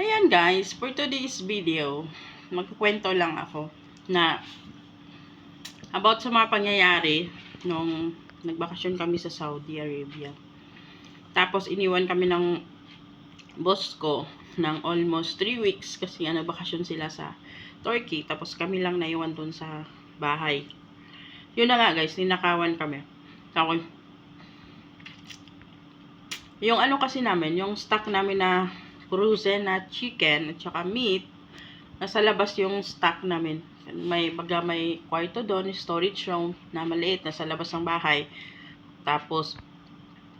Ayan guys, for today's video, magkukwento lang ako na about sa mga pangyayari nung nagbakasyon kami sa Saudi Arabia. Tapos iniwan kami ng boss ko ng almost 3 weeks kasi nga nagbakasyon sila sa Turkey. Tapos kami lang naiwan dun sa bahay. Yun na nga guys, ninakawan kami. Tapos, yung ano kasi namin, yung stock namin na frozen na chicken at saka meat, nasa labas yung stock namin. May baga may kwarto doon, storage room na maliit nasa labas ng bahay. Tapos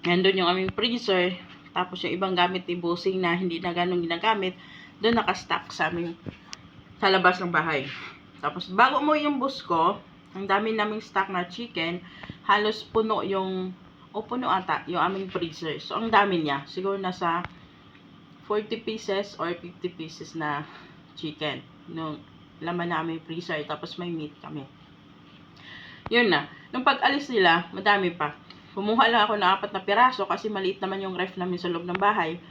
nandun yung aming freezer, tapos yung ibang gamit ni Busing na hindi na ganun ginagamit, doon nakastock sa aming sa labas ng bahay. Tapos bago mo yung bus ko, ang dami naming stock na chicken, halos puno yung o puno ata yung aming freezer. So ang dami niya, siguro nasa 40 pieces or 50 pieces na chicken. Nung laman namin freezer, tapos may meat kami. Yun na. Nung pag-alis nila, madami pa. Kumuha lang ako ng apat na piraso kasi maliit naman yung ref namin sa loob ng bahay.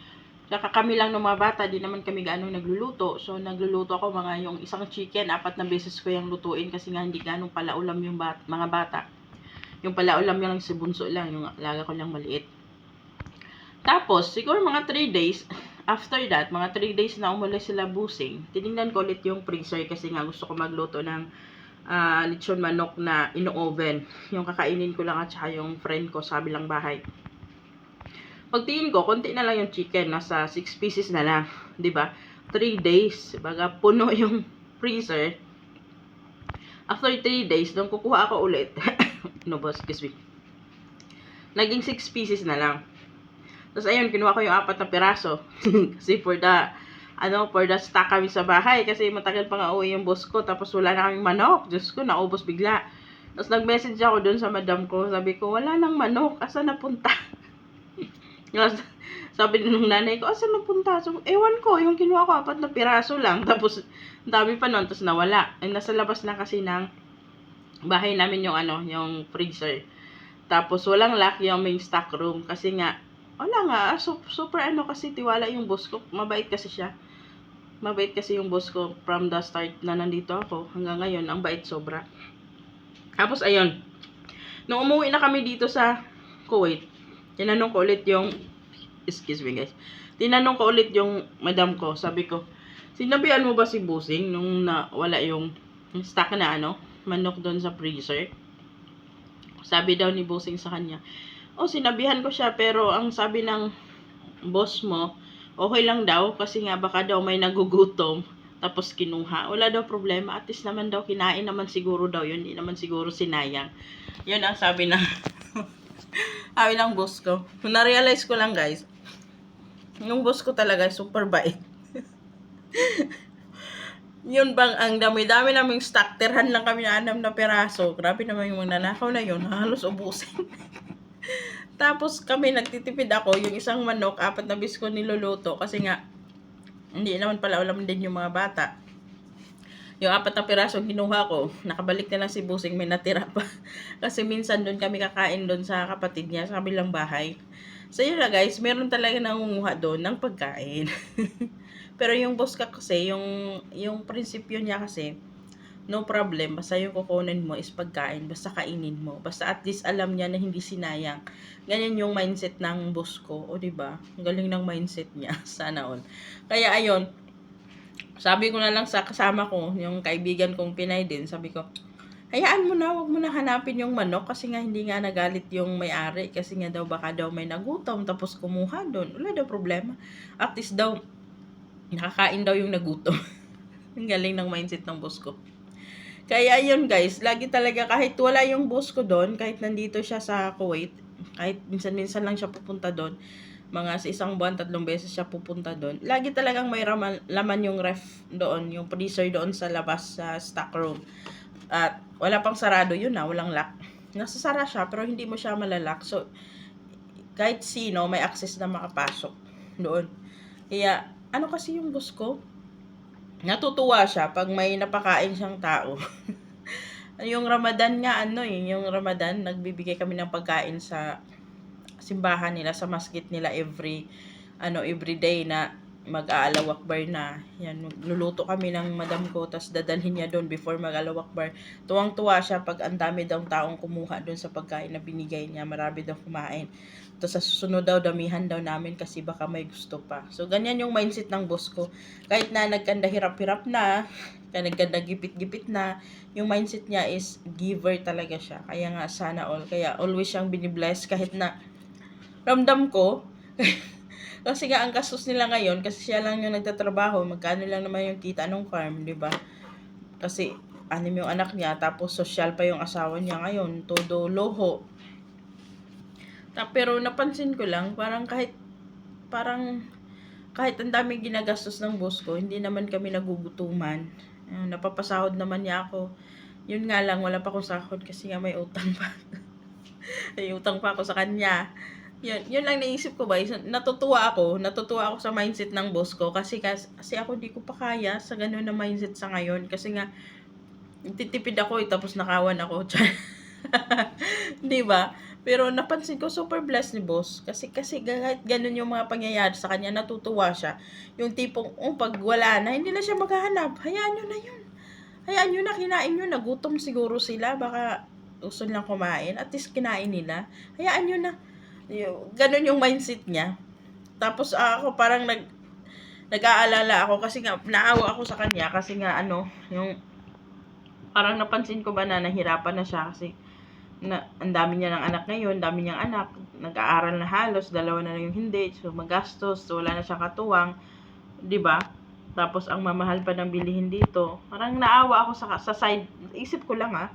Saka kami lang ng mga bata, di naman kami ganong nagluluto. So, nagluluto ako mga yung isang chicken, apat na beses ko yung lutuin kasi nga hindi ganong palaulam yung bat, mga bata. Yung palaulam yung lang si bunso lang, yung alaga ko lang maliit. Tapos, siguro mga 3 days, after that, mga 3 days na umalis sila busing, tinignan ko ulit yung freezer kasi nga gusto ko magluto ng ah, lechon manok na ino-oven. Yung kakainin ko lang at saka yung friend ko sa bilang bahay. Pagtingin ko, konti na lang yung chicken. Nasa 6 pieces na lang. ba 3 days. Baga, puno yung freezer. After 3 days, nung kukuha ako ulit. no boss, excuse me. Naging 6 pieces na lang. Tapos ayun, kinuha ko yung apat na piraso. Kasi for the, ano, for the stock kami sa bahay. Kasi matagal pa nga uwi yung boss ko. Tapos wala na kaming manok. Diyos ko, naubos bigla. Tapos nag-message ako dun sa madam ko. Sabi ko, wala nang manok. Asa napunta? Tapos, sabi nung nanay ko, asa napunta? So, ewan ko, yung kinuha ko, apat na piraso lang. Tapos, dami pa nun, tapos nawala. Eh, nasa labas na kasi ng bahay namin yung ano, yung freezer. Tapos, walang lock yung main stock room. Kasi nga, wala nga, ah, su- super ano kasi tiwala yung boss ko. Mabait kasi siya. Mabait kasi yung boss ko from the start na nandito ako. Hanggang ngayon, ang bait sobra. Tapos, ayun. Nung umuwi na kami dito sa Kuwait, tinanong ko ulit yung, excuse me guys, tinanong ko ulit yung madam ko, sabi ko, sinabihan mo ba si Busing nung nawala yung yung stock na ano, manok doon sa freezer? Sabi daw ni Busing sa kanya, oh sinabihan ko siya pero ang sabi ng boss mo, okay lang daw kasi nga baka daw may nagugutom tapos kinuha. Wala daw problema. At least naman daw kinain naman siguro daw yun. Hindi naman siguro sinayang. Yun ang sabi ng sabi ng boss ko. Na-realize ko lang guys. Yung boss ko talaga super bait. yun bang ang dami-dami naming stock. Tirhan lang kami na anam na peraso. Grabe naman yung mga nanakaw na yun. Halos ubusin. Tapos kami nagtitipid ako. Yung isang manok, apat na bis ko niluluto. Kasi nga, hindi naman pala alam din yung mga bata. Yung apat na piraso kinuha ko, nakabalik na lang si Busing, may natira pa. Kasi minsan doon kami kakain doon sa kapatid niya, sa kabilang bahay. So yun na guys, meron talaga nangunguha doon ng pagkain. Pero yung boss ka kasi, yung, yung prinsipyo niya kasi, no problem, basta yung kukunin mo is pagkain, basta kainin mo. Basta at least alam niya na hindi sinayang. Ganyan yung mindset ng boss ko, o di ba? Ang galing ng mindset niya, sana all. Kaya ayun, sabi ko na lang sa kasama ko, yung kaibigan kong Pinay din, sabi ko, hayaan mo na, wag mo na hanapin yung manok kasi nga hindi nga nagalit yung may-ari kasi nga daw baka daw may nagutom tapos kumuha doon. Wala daw problema. At least daw, nakakain daw yung nagutom. Ang galing ng mindset ng boss ko. Kaya yun guys, lagi talaga kahit wala yung boss ko doon, kahit nandito siya sa Kuwait, kahit minsan-minsan lang siya pupunta doon, mga sa isang buwan, tatlong beses siya pupunta doon. Lagi talagang may raman, laman yung ref doon, yung freezer doon sa labas sa stock room. At wala pang sarado yun na, walang lock. Nasasara siya pero hindi mo siya malalak. So, kahit sino may access na makapasok doon. Kaya, ano kasi yung boss ko? Natutuwa siya pag may napakain siyang tao. yung Ramadan nga, ano eh, yung Ramadan, nagbibigay kami ng pagkain sa simbahan nila, sa masjid nila every, ano, every day na mag-aalawakbar na. Yan, luluto kami ng madam ko, tapos dadalhin niya doon before mag-alawakbar. Tuwang-tuwa siya pag ang dami daw taong kumuha doon sa pagkain na binigay niya. Marami daw kumain. Tapos sa susunod daw, damihan daw namin kasi baka may gusto pa. So, ganyan yung mindset ng boss ko. Kahit na nagkanda hirap-hirap na, kaya nagkanda gipit-gipit na, yung mindset niya is giver talaga siya. Kaya nga, sana all. Kaya always siyang binibless kahit na ramdam ko, kasi nga ang gastos nila ngayon, kasi siya lang yung nagtatrabaho, magkano lang naman yung kita ng farm, di ba? Kasi anim yung anak niya, tapos social pa yung asawa niya ngayon, todo loho. Ta- pero napansin ko lang, parang kahit, parang, kahit ang daming ginagastos ng boss ko, hindi naman kami nagugutuman. Napapasahod naman niya ako. Yun nga lang, wala pa akong sahod kasi nga may utang pa. may utang pa ako sa kanya. Yun, yun lang naisip ko is- natutuwa ako, natutuwa ako sa mindset ng boss ko kasi, kasi, kasi ako di ko pa kaya sa ganun na mindset sa ngayon kasi nga titipid ako eh, tapos nakawan ako. di ba? Pero napansin ko super blessed ni boss kasi kasi kahit ganun yung mga pangyayari sa kanya natutuwa siya. Yung tipong oh, pag wala na hindi na siya maghahanap. Hayaan nyo na yun. Hayaan nyo na kinain nyo nagutom siguro sila baka gusto nilang kumain at least kinain nila. Hayaan nyo na. Yung, ganun yung mindset niya. Tapos ah, ako parang nag nag-aalala ako kasi nga naawa ako sa kanya kasi nga ano, yung parang napansin ko ba na nahirapan na siya kasi na ang dami niya ng anak ngayon, dami niyang anak, nag-aaral na halos, dalawa na lang yung hindi, so magastos, so wala na siyang katuwang, 'di ba? Tapos ang mamahal pa ng bilihin dito. Parang naawa ako sa sa side, isip ko lang ah.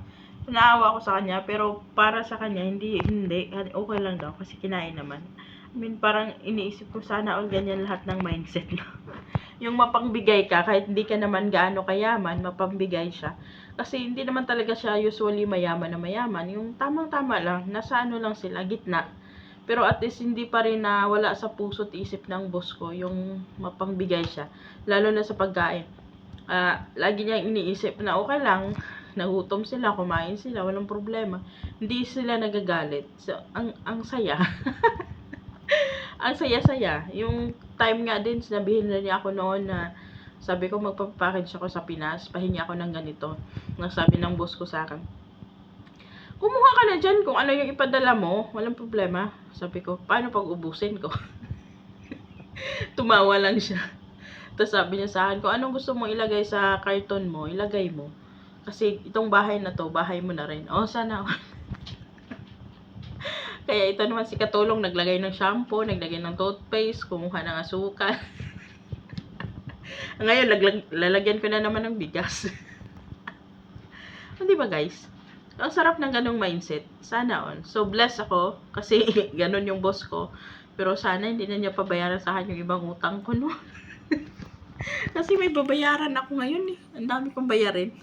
Naawa ako sa kanya, pero para sa kanya hindi hindi okay lang daw kasi kinain naman. I mean, parang iniisip ko sana all ganyan lahat ng mindset no. yung mapangbigay ka kahit hindi ka naman gaano kayaman, mapangbigay siya. Kasi hindi naman talaga siya usually mayaman na mayaman. Yung tamang-tama lang, nasa ano lang sila, gitna. Pero at least hindi pa rin na wala sa puso't isip ng boss ko yung mapangbigay siya. Lalo na sa pagkain. Ah, lagi niya iniisip na okay lang, nagutom sila, kumain sila, walang problema. Hindi sila nagagalit. So, ang ang saya. ang saya-saya. Yung time nga din, sinabihin na niya ako noon na sabi ko magpapackage ako sa Pinas, pahingi ako ng ganito. Nasabi ng boss ko sa akin. Kumuha ka na dyan kung ano yung ipadala mo, walang problema. Sabi ko, paano pag ubusin ko? Tumawa lang siya. Tapos sabi niya sa akin, kung anong gusto mong ilagay sa karton mo, ilagay mo. Kasi itong bahay na to, bahay mo na rin. Oh, sana. Kaya ito naman si Katulong, naglagay ng shampoo, naglagay ng toothpaste, kumuha ng asukal. Ngayon, laglag, lalagyan ko na naman ng bigas. Hindi ba guys? Ang sarap ng ganong mindset. Sana on. So, bless ako kasi ganon yung boss ko. Pero sana hindi na niya pabayaran sa akin yung ibang utang ko, no? kasi may babayaran ako ngayon eh. Ang dami kong bayarin.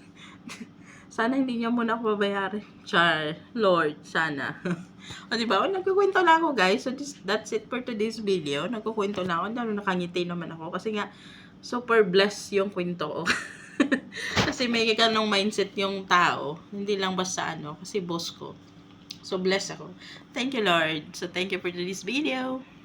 sana hindi niya muna ako babayaran. Char, Lord, sana. o diba? O, nagkukwento na ako guys. So, this, that's it for today's video. Nagkukwento na ako. Dalo nakangiti naman ako. Kasi nga, super blessed yung kwento ko. kasi may ganong mindset yung tao. Hindi lang basta ano. Kasi boss ko. So, blessed ako. Thank you, Lord. So, thank you for today's video.